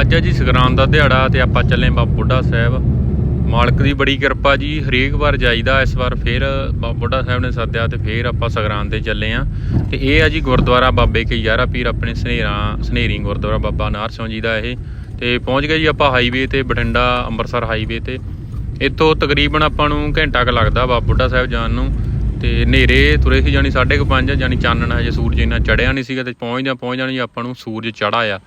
ਅੱਜ ਆ ਜੀ ਸੰਗਰਾਂਦ ਦਾ ਦਿਹਾੜਾ ਤੇ ਆਪਾਂ ਚੱਲੇ ਬਾਬਾ ਬੁੱਢਾ ਸਾਹਿਬ। ਮਾਲਕ ਦੀ ਬੜੀ ਕਿਰਪਾ ਜੀ, ਹਰੇਕ ਵਾਰ ਜਾਈਦਾ, ਇਸ ਵਾਰ ਫੇਰ ਬਾਬਾ ਬੁੱਢਾ ਸਾਹਿਬ ਨੇ ਸੱਦਿਆ ਤੇ ਫੇਰ ਆਪਾਂ ਸੰਗਰਾਂਦ ਤੇ ਚੱਲੇ ਆ ਤੇ ਇਹ ਆ ਜੀ ਗੁਰਦੁਆਰਾ ਬਾਬੇ ਕੇ ਯਾਰਾ ਪੀਰ, ਆਪਣੇ ਸਨੇਰਾ, ਸਨੇਰੀ ਗੁਰਦੁਆਰਾ ਬਾਬਾ ਨਾਰ ਸਿੰਘ ਜੀ ਦਾ ਇਹ। ਤੇ ਪਹੁੰਚ ਗਏ ਜੀ ਆਪਾਂ ਹਾਈਵੇ ਤੇ, ਬਠਿੰਡਾ, ਅੰਮ੍ਰਿਤਸਰ ਹਾਈਵੇ ਤੇ। ਇੱਥੋਂ ਤਕਰੀਬਨ ਆਪਾਂ ਨੂੰ ਘੰਟਾ ਕੁ ਲੱਗਦਾ ਬਾਬਾ ਬੁੱਢਾ ਸਾਹਿਬ ਜਾਣ ਨੂੰ। ਤੇ ਹਨੇਰੇ ਤੁਰੇ ਸੀ ਜਾਨੀ 5:30 ਜਾਨੀ ਚਾਨਣ ਹਜੇ ਸੂਰਜ ਇੰਨਾ ਚੜਿਆ ਨਹੀਂ ਸੀਗਾ ਤੇ ਪਹੁੰਚਦਿਆਂ ਪਹੁੰਚਦਿਆਂ ਜੀ ਆਪਾਂ ਨੂੰ ਸੂਰਜ ਚੜਾ ਆ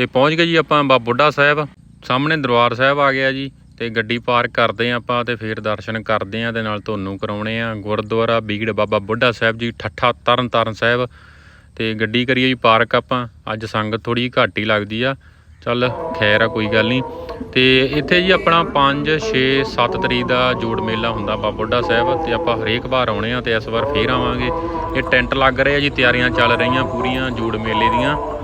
ਤੇ ਪਹੁੰਚ ਗਏ ਜੀ ਆਪਾਂ ਬਾਬਾ ਬੁੱਢਾ ਸਾਹਿਬ। ਸਾਹਮਣੇ ਦਰਬਾਰ ਸਾਹਿਬ ਆ ਗਿਆ ਜੀ ਤੇ ਗੱਡੀ ਪਾਰਕ ਕਰਦੇ ਆਂ ਆਪਾਂ ਤੇ ਫੇਰ ਦਰਸ਼ਨ ਕਰਦੇ ਆਂ ਤੇ ਨਾਲ ਤੁਹਾਨੂੰ ਕਰਾਉਣੇ ਆ। ਗੁਰਦੁਆਰਾ ਬੀੜ ਬਾਬਾ ਬੁੱਢਾ ਸਾਹਿਬ ਜੀ, ਠੱਠਾ ਤਰਨ ਤਾਰਨ ਸਾਹਿਬ। ਤੇ ਗੱਡੀ ਕਰੀਏ ਜੀ ਪਾਰਕ ਆਪਾਂ। ਅੱਜ ਸੰਗਤ ਥੋੜੀ ਘੱਟ ਹੀ ਲੱਗਦੀ ਆ। ਚੱਲ ਖੈਰ ਆ, ਕੋਈ ਗੱਲ ਨਹੀਂ। ਤੇ ਇੱਥੇ ਜੀ ਆਪਣਾ 5 6 7 ਤਰੀਕ ਦਾ ਜੋੜ ਮੇਲਾ ਹੁੰਦਾ ਬਾਬਾ ਬੁੱਢਾ ਸਾਹਿਬ ਤੇ ਆਪਾਂ ਹਰੇਕ ਵਾਰ ਆਉਣੇ ਆ ਤੇ ਇਸ ਵਾਰ ਫੇਰ ਆਵਾਂਗੇ। ਇਹ ਟੈਂਟ ਲੱਗ ਰਹੇ ਆ ਜੀ, ਤਿਆਰੀਆਂ ਚੱਲ ਰਹੀਆਂ ਪੂਰੀਆਂ ਜੋੜ ਮੇਲੇ ਦੀਆਂ।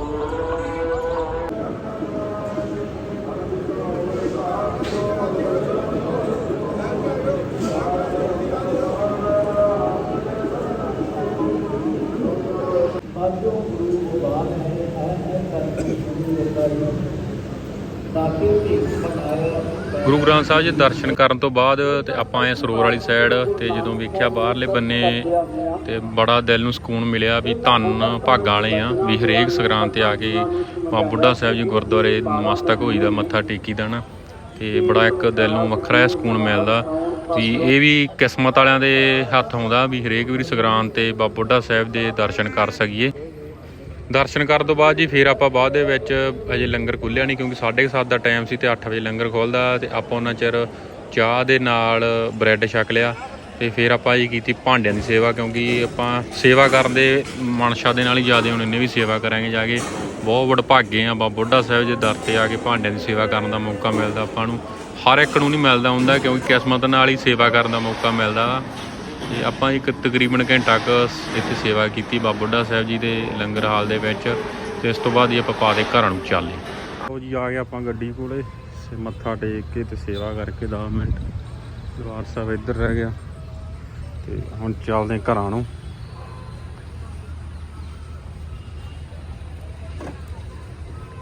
ਗੁਰੂ ਗ੍ਰੰਥ ਸਾਹਿਬ ਜੀ ਦਰਸ਼ਨ ਕਰਨ ਤੋਂ ਬਾਅਦ ਤੇ ਆਪਾਂ ਆਏ ਸਰੋਵਰ ਵਾਲੀ ਸਾਈਡ ਤੇ ਜਦੋਂ ਵੇਖਿਆ ਬਾਹਰਲੇ ਬੰਨੇ ਤੇ ਬੜਾ ਦਿਲ ਨੂੰ ਸਕੂਨ ਮਿਲਿਆ ਵੀ ਧੰਨ ਭਾਗਾਂ ਵਾਲੇ ਆ, ਵੀ ਹਰੇਕ ਸੰਗਰਾਂਦ ਤੇ ਆ ਕੇ ਬਾਬਾ ਬੁੱਢਾ ਸਾਹਿਬ ਜੀ ਗੁਰਦੁਆਰੇ ਨਮਸਤਕ ਹੋਈਦਾ ਮੱਥਾ ਟੇਕੀਦਾ ਨਾ। ਤੇ ਬੜਾ ਇੱਕ ਦਿਲ ਨੂੰ ਵੱਖਰਾ ਸਕੂਨ ਮਿਲਦਾ। ਵੀ ਇਹ ਵੀ ਕਿਸਮਤ ਵਾਲਿਆਂ ਦੇ ਹੱਥ ਆਉਂਦਾ ਵੀ ਹਰੇਕ ਵੀਰ ਸੰਗਰਾਂਦ ਤੇ ਬਾਬਾ ਬੁੱਢਾ ਸਾਹਿਬ ਦੇ ਦਰਸ਼ਨ ਕਰ ਸਕੀਏ। ਦਰਸ਼ਨ ਕਰਨ ਤੋਂ ਬਾਅਦ ਜੀ ਫਿਰ ਆਪਾਂ ਬਾਅਦ ਦੇ ਵਿੱਚ ਅਜੇ ਲੰਗਰ ਖੁੱਲਿਆ ਨਹੀਂ ਕਿਉਂਕਿ 7:30 ਦਾ ਟਾਈਮ ਸੀ ਤੇ 8 ਵਜੇ ਲੰਗਰ ਖੁੱਲਦਾ ਤੇ ਆਪਾਂ ਉਹਨਾਂ ਚਿਰ ਚਾਹ ਦੇ ਨਾਲ ਬ੍ਰੈਡ ਛਕ ਲਿਆ ਤੇ ਫਿਰ ਆਪਾਂ ਜੀ ਕੀਤੀ ਭਾਂਡਿਆਂ ਦੀ ਸੇਵਾ ਕਿਉਂਕਿ ਆਪਾਂ ਸੇਵਾ ਕਰਨ ਦੇ ਮਨਸ਼ਾ ਦੇ ਨਾਲ ਹੀ ਜ਼ਿਆਦਾ ਹੁਣ ਇੰਨੇ ਵੀ ਸੇਵਾ ਕਰਾਂਗੇ ਜਾ ਕੇ। ਬਹੁਤ ਵਡਭਾਗੇ ਆ ਬਾਬਾ ਬੁੱਢਾ ਸਾਹਿਬ ਦੇ ਦਰ ਤੇ ਆ ਕੇ ਭਾਂਡਿਆਂ ਦੀ ਸੇਵਾ ਕਰਨ ਦਾ ਮੌਕਾ ਮਿਲਦਾ ਆਪਾਂ ਨੂੰ। ਹਰ ਇੱਕ ਨੂੰ ਨਹੀਂ ਮਿਲਦਾ ਹੁੰਦਾ ਕਿਉਂਕਿ ਕਿਸਮਤ ਨਾਲ ਹੀ ਸੇਵਾ ਕਰਨ ਦਾ ਮੌਕਾ ਮਿਲਦਾ ਵਾ। ਤੇ ਆਪਾਂ ਇੱਕ ਤਕਰੀਬਨ ਘੰਟਾ ਕੁ ਇੱਥੇ ਸੇਵਾ ਕੀਤੀ ਬਾਬਾ ਬੁੱਢਾ ਸਾਹਿਬ ਜੀ ਦੇ ਲੰਗਰ ਹਾਲ ਦੇ ਵਿੱਚ ਤੇ ਇਸ ਤੋਂ ਬਾਅਦ ਹੀ ਆਪਾਂ ਪਾ ਦੇ ਘਰਾਂ ਨੂੰ ਚੱਲੇ। ਉਹ ਜੀ, ਆ ਗਏ ਆਪਾਂ ਗੱਡੀ ਕੋਲੇ ਤੇ ਮੱਥਾ ਟੇਕ ਕੇ ਤੇ ਸੇਵਾ ਕਰਕੇ 10 ਮਿੰਟ ਦਰਬਾਰ ਸਾਹਿਬ ਇੱਧਰ ਰਹਿ ਗਿਆ। ਤੇ ਹੁਣ ਚੱਲਦੇ ਘਰਾਂ ਨੂੰ।